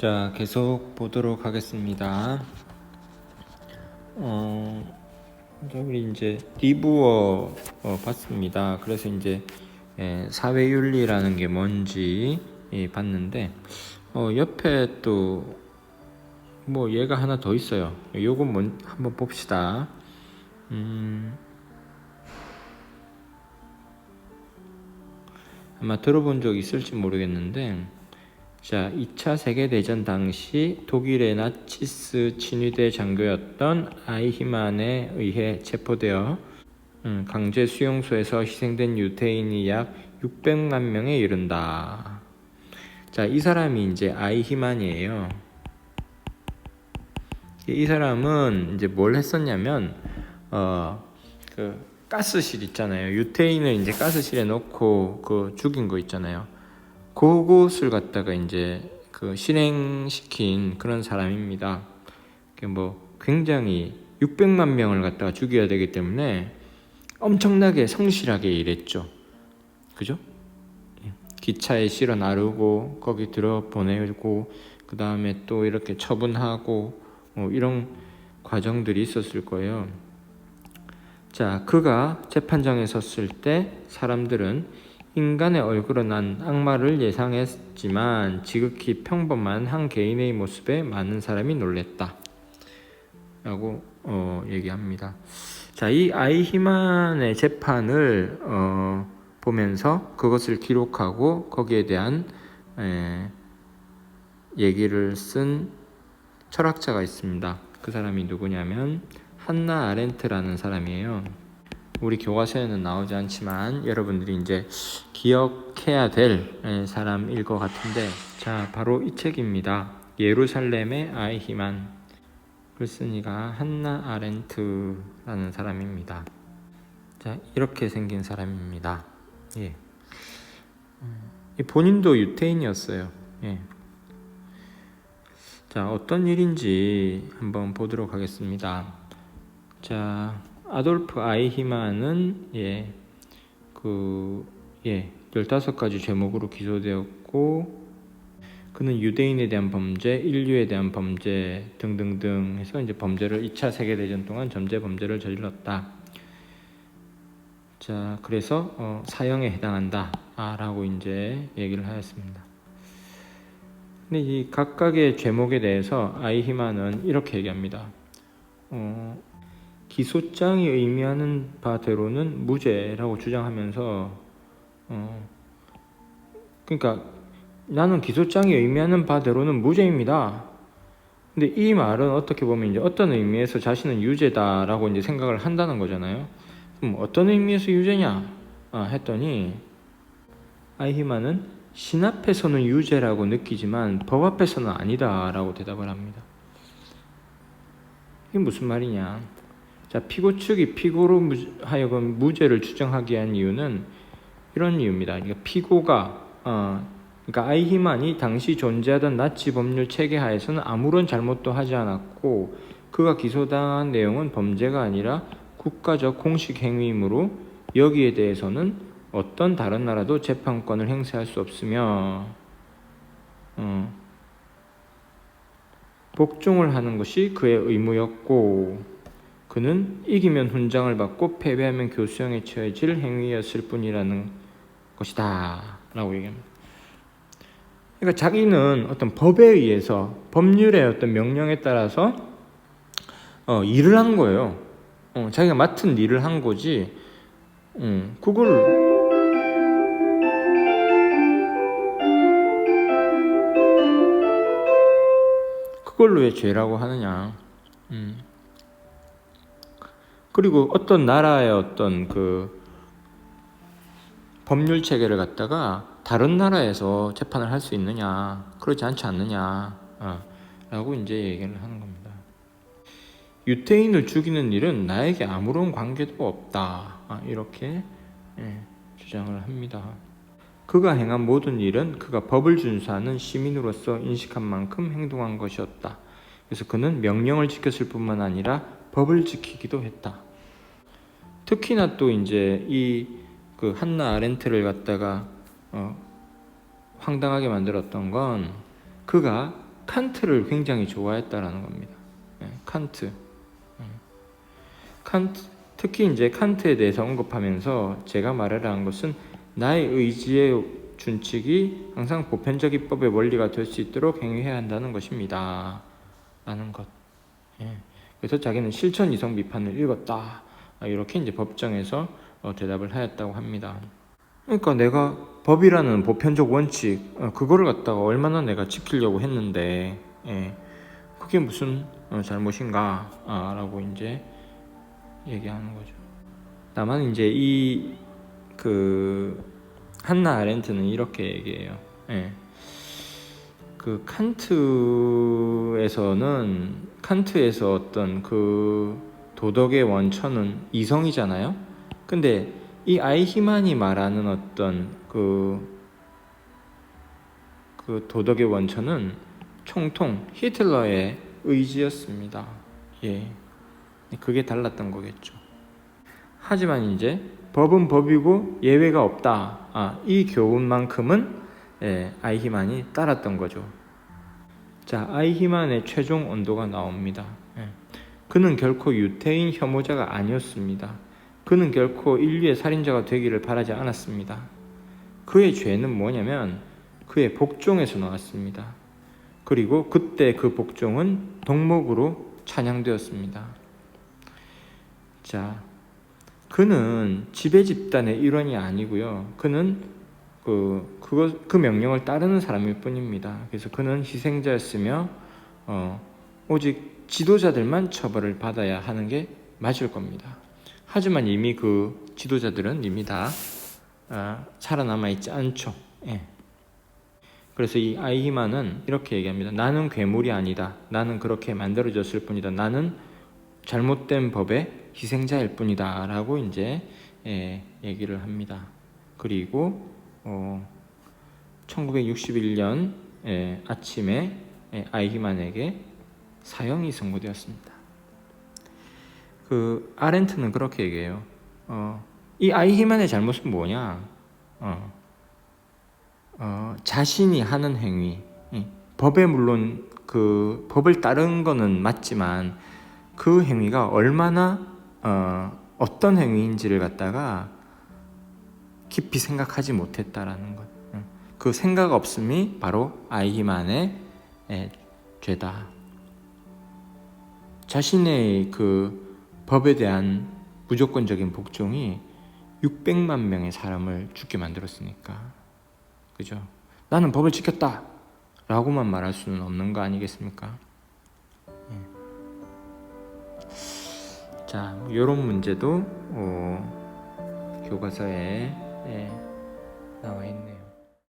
자, 계속 보도록 하겠습니다. 어, 자, 우리 이제 리뷰어 어, 봤습니다. 그래서 이제 예, 사회윤리라는 게 뭔지 예, 봤는데 어, 옆에 또 뭐 얘가 하나 더 있어요. 요건 뭔 한번 봅시다. 음, 아마 들어본 적 있을지 모르겠는데 자, 2차 세계대전 당시 독일의 나치스 친위대 장교였던 아이히만에 의해 체포되어 음, 강제 수용소에서 희생된 유태인이 약 600만 명에 이른다. 자, 이 사람이 이제 아이히만이에요. 이 사람은 이제 뭘 했었냐면 어, 그 가스실 있잖아요. 유태인을 이제 가스실에 넣고 그 죽인 거 있잖아요. 그곳을 갖다가 이제 그 실행시킨 그런 사람입니다. 그뭐 굉장히 600만 명을 갖다가 죽여야 되기 때문에 엄청나게 성실하게 일했죠. 그죠? 예. 기차에 실어 나르고 거기 들어 보내고 그 다음에 또 이렇게 처분하고 뭐 이런 과정들이 있었을 거예요. 자, 그가 재판장에 섰을 때 사람들은 인간의 얼굴은 난 악마를 예상했지만 지극히 평범한 한 개인의 모습에 많은 사람이 놀랬다. 라고 어, 얘기합니다. 자, 이 아이히만의 재판을 어, 보면서 그것을 기록하고 거기에 대한 에, 얘기를 쓴 철학자가 있습니다. 그 사람이 누구냐면 한나 아렌트라는 사람이에요. 우리 교과서에는 나오지 않지만 여러분들이 이제 기억해야 될 에, 사람일 것 같은데 자 바로 이 책입니다. 예루살렘의 아이히만 글쓴이가 한나 아렌트라는 사람입니다. 자 이렇게 생긴 사람입니다. 예. 본인도 유태인이었어요. 예. 자 어떤 일인지 한번 보도록 하겠습니다. 자 아돌프 아이히만은 예, 그, 예, 15가지 제목으로 기소되었고, 그는 유대인에 대한 범죄, 인류에 대한 범죄 등등등 해서 이제 범죄를 2차 세계대전 동안 점제 범죄를 저질렀다. 자, 그래서 어, 사형에 해당한다. 아, 라고 이제 얘기를 하였습니다. 근데 이 각각의 제목에 대해서 아이히만은 이렇게 얘기합니다. 어, 기소장이 의미하는 바대로는 무죄라고 주장하면서 어 그러니까 나는 기소장이 의미하는 바대로는 무죄입니다. 근데 이 말은 어떻게 보면 이제 어떤 의미에서 자신은 유죄다라고 이제 생각을 한다는 거잖아요. 그럼 어떤 의미에서 유죄냐? 아, 했더니 아이히만은 신 앞에서는 유죄라고 느끼지만 법 앞에서는 아니다라고 대답을 합니다. 이게 무슨 말이냐? 자, 피고 측이 피고로 하여금 무죄를 주장하게 한 이유는 이런 이유입니다. 그러니까 피고가 어, 그러니까 아이히만이 당시 존재하던 나치 법률 체계 하에서는 아무런 잘못도 하지 않았고 그가 기소당한 내용은 범죄가 아니라 국가적 공식 행위이므로 여기에 대해서는 어떤 다른 나라도 재판권을 행사할 수 없으며 어, 복종을 하는 것이 그의 의무였고 그는 이기면 훈장을 받고 패배하면 교수형에 처해질 행위였을 뿐이라는 것이다. 라고 얘기합니다. 그러니까 자기는 어떤 법에 의해서 법률의 어떤 명령에 따라서 어, 일을 한 거예요. 어, 자기가 맡은 일을 한 거지. 음, 그걸 그걸로 왜 죄라고 하느냐. 음. 그리고 어떤 나라의 어떤 그 법률 체계를 갖다가 다른 나라에서 재판을 할 수 있느냐 그렇지 않지 않느냐 어, 라고 이제 얘기를 하는 겁니다. 유태인을 죽이는 일은 나에게 아무런 관계도 없다 아, 이렇게 예, 주장을 합니다. 그가 행한 모든 일은 그가 법을 준수하는 시민으로서 인식한 만큼 행동한 것이었다. 그래서 그는 명령을 지켰을 뿐만 아니라 법을 지키기도 했다. 특히나 또 이제 이 그 한나 아렌트를 갖다가 어, 황당하게 만들었던 건 그가 칸트를 굉장히 좋아했다라는 겁니다. 예, 칸트. 예. 칸트 특히 이제 칸트에 대해서 언급하면서 제가 말하려는 것은 나의 의지의 준칙이 항상 보편적 입법의 원리가 될 수 있도록 행해야 한다는 것입니다. 라는 것. 예. 그래서 자기는 실천 이성 비판을 읽었다. 아, 이렇게 이제 법정에서 어, 대답을 하였다고 합니다. 그러니까 내가 법이라는 보편적 원칙 어, 그거를 갖다가 얼마나 내가 지키려고 했는데 예, 그게 무슨 어, 잘못인가라고 이제 얘기하는 거죠. 다만 이제 이 그 한나 아렌트는 이렇게 얘기해요. 예. 그 칸트에서는 칸트에서 어떤 그 도덕의 원천은 이성이잖아요. 근데 이 아이히만이 말하는 어떤 그, 그 도덕의 원천은 총통 히틀러의 의지였습니다. 예. 그게 달랐던 거겠죠. 하지만 이제 법은 법이고 예외가 없다. 아, 이 교훈만큼은 예, 아이히만이 따랐던 거죠. 자, 아이히만의 최종 온도가 나옵니다. 예. 그는 결코 유태인 혐오자가 아니었습니다. 그는 결코 인류의 살인자가 되기를 바라지 않았습니다. 그의 죄는 뭐냐면 그의 복종에서 나왔습니다. 그리고 그때 그 복종은 덕목으로 찬양되었습니다. 자, 그는 지배 집단의 일원이 아니고요. 그는 그 그거 그 명령을 따르는 사람일 뿐입니다. 그래서 그는 희생자였으며 어, 오직 지도자들만 처벌을 받아야 하는 게 맞을 겁니다. 하지만 이미 그 지도자들은 이미 다 아, 살아남아 있지 않죠. 예. 그래서 이 아이히만은 이렇게 얘기합니다. 나는 괴물이 아니다. 나는 그렇게 만들어졌을 뿐이다. 나는 잘못된 법의 희생자일 뿐이다 라고 이제 예, 얘기를 합니다. 그리고 어, 1961년 예, 아침에 예, 아이히만에게 사형이 선고되었습니다. 그 아렌트는 그렇게 얘기해요. 어, 이 아이히만의 잘못은 뭐냐? 어, 어, 자신이 하는 행위, 예, 법에 물론 그 법을 따른 거는 맞지만 그 행위가 얼마나 어, 어떤 행위인지를 갖다가 깊이 생각하지 못했다라는 것. 응. 그 생각 없음이 바로 아이히만의 에, 죄다. 자신의 그 법에 대한 무조건적인 복종이 600만 명의 사람을 죽게 만들었으니까. 그죠? 나는 법을 지켰다! 라고만 말할 수는 없는 거 아니겠습니까? 자, 이런 문제도 어, 교과서에 예, 나와 있네요.